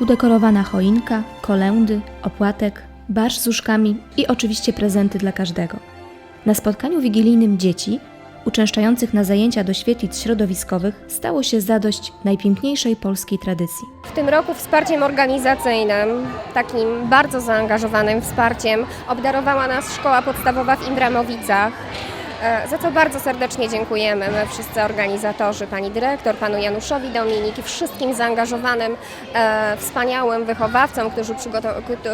udekorowana choinka, kolędy, opłatek, barsz z uszkami i oczywiście prezenty dla każdego. Na spotkaniu wigilijnym dzieci, uczęszczających na zajęcia do świetlic środowiskowych, stało się zadość najpiękniejszej polskiej tradycji. W tym roku wsparciem organizacyjnym, takim bardzo zaangażowanym wsparciem, obdarowała nas Szkoła Podstawowa w Imbramowicach. E, Za co bardzo serdecznie dziękujemy my wszyscy organizatorzy, pani dyrektor, panu Januszowi Dominik i wszystkim zaangażowanym, e, wspaniałym wychowawcom, którzy,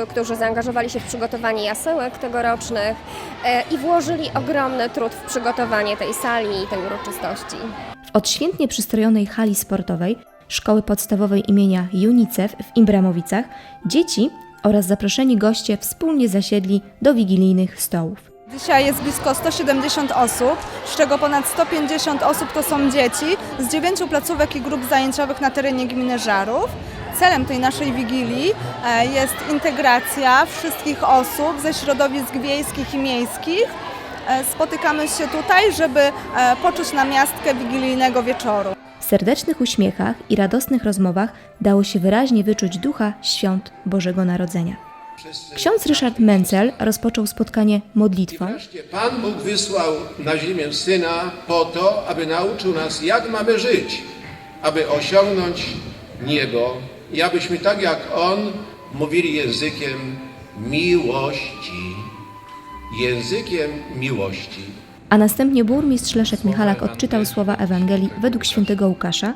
którzy zaangażowali się w przygotowanie jasełek tegorocznych e, i włożyli ogromny trud w przygotowanie tej sali i tej uroczystości. W odświętnie przystrojonej hali sportowej Szkoły Podstawowej imienia UNICEF w Imbramowicach dzieci oraz zaproszeni goście wspólnie zasiedli do wigilijnych stołów. Dzisiaj jest blisko 170 osób, z czego ponad 150 osób to są dzieci z dziewięciu placówek i grup zajęciowych na terenie gminy Żarów. Celem tej naszej wigilii e, jest integracja wszystkich osób ze środowisk wiejskich i miejskich. E, Spotykamy się tutaj, żeby e, poczuć namiastkę wigilijnego wieczoru. W serdecznych uśmiechach i radosnych rozmowach dało się wyraźnie wyczuć ducha świąt Bożego Narodzenia. Ksiądz Ryszard Mencel rozpoczął spotkanie modlitwą, Pan Bóg wysłał na ziemię Syna po to, aby nauczył nas, jak mamy żyć, aby osiągnąć niebo i abyśmy tak jak On mówili językiem miłości. Językiem miłości. a następnie burmistrz Leszek Michalak odczytał słowa Ewangelii według świętego Łukasza,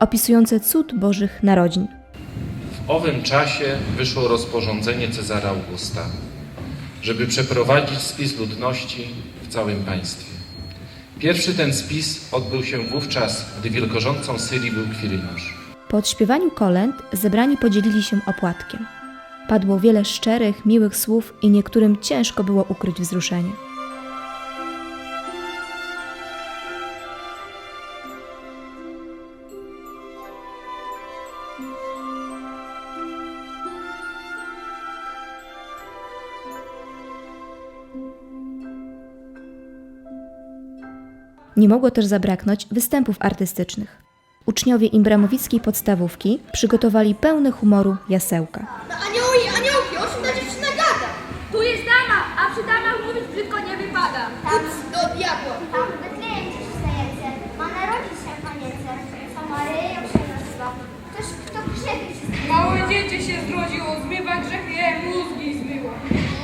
opisujące cud Bożych Narodzin. Owym czasie wyszło rozporządzenie Cezara Augusta, żeby przeprowadzić spis ludności w całym państwie. Pierwszy ten spis odbył się wówczas, gdy wielkorządcą Syrii był Kwiryniusz. Po odśpiewaniu kolęd zebrani podzielili się opłatkiem. Padło wiele szczerych, miłych słów i niektórym ciężko było ukryć wzruszenie. Nie mogło też zabraknąć występów artystycznych. Uczniowie Imbramowickiej podstawówki przygotowali pełne humoru jasełka. No anioły aniołki, o czym ta dziewczyna gada? Tu jest dama, a przy damach mówić brzydko nie wypada. Ups, do diabła. Tam w Betlejem stajecie, ma narodzić się panience, co Maryją się nazywa. Ktoś, kto grzechy wszystkie Małe dziecię się zrodziło, zmywa grzechy, jak mózgi zmyło.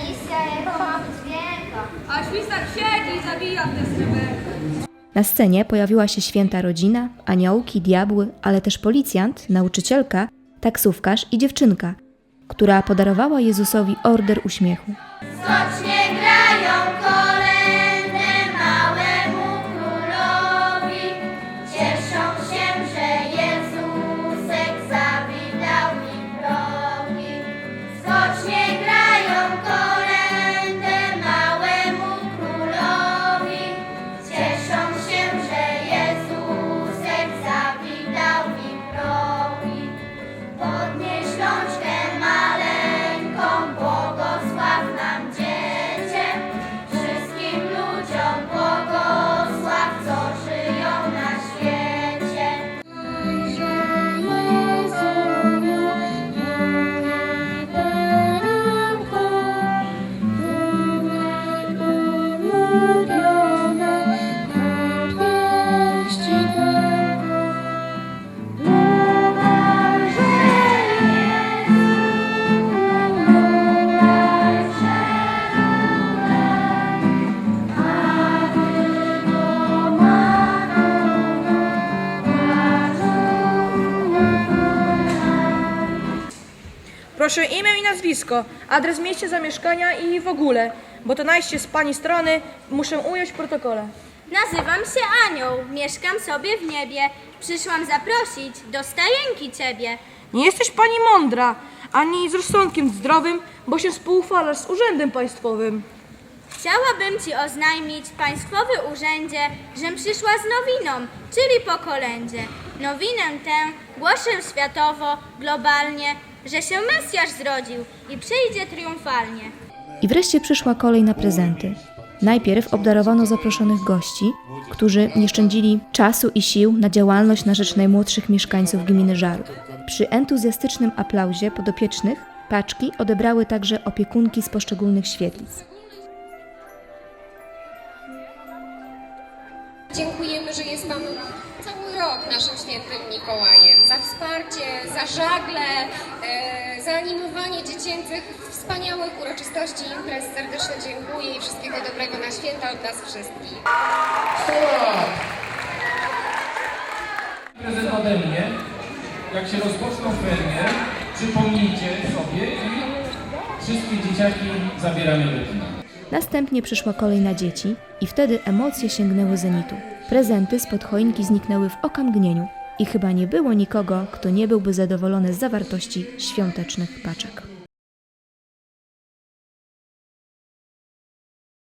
Misja jego ma być wielka. A świstak siedzi i zabija te sreberka. Na scenie pojawiła się święta rodzina, aniołki, diabły, ale też policjant, nauczycielka, taksówkarz i dziewczynka, która podarowała Jezusowi order uśmiechu. Skocznie Proszę imię i nazwisko, adres miejsca zamieszkania i w ogóle, bo to najście z pani strony muszę ująć w protokole. Nazywam się Anioł, mieszkam sobie w niebie. Przyszłam zaprosić do stajenki ciebie. Nie jesteś pani mądra, ani z rozsądkiem zdrowym, bo się współchwalasz z urzędem państwowym. Chciałabym ci oznajmić, państwowy urzędzie, żem przyszła z nowiną, czyli po kolędzie. Nowinę tę głoszę światowo, globalnie, że się Mesjasz zrodził i przyjdzie triumfalnie. I wreszcie przyszła kolej na prezenty. Najpierw obdarowano zaproszonych gości, którzy nie szczędzili czasu i sił na działalność na rzecz najmłodszych mieszkańców gminy Żarów. Przy entuzjastycznym aplauzie podopiecznych paczki odebrały także opiekunki z poszczególnych świetlic. Dziękujemy, że jest Pan cały rok naszym świętym Mikołajem. Za wsparcie, za żagle, e, za animowanie dziecięcych wspaniałych uroczystości imprez. Serdecznie dziękuję i wszystkiego dobrego na święta od nas wszystkich. prezent ode mnie. Jak się rozpoczną ferie, przypomnijcie sobie i wszystkie dzieciaki zabieramy do. Następnie przyszła kolej na dzieci i wtedy emocje sięgnęły zenitu. Prezenty spod choinki zniknęły w okamgnieniu i chyba nie było nikogo, kto nie byłby zadowolony z zawartości świątecznych paczek.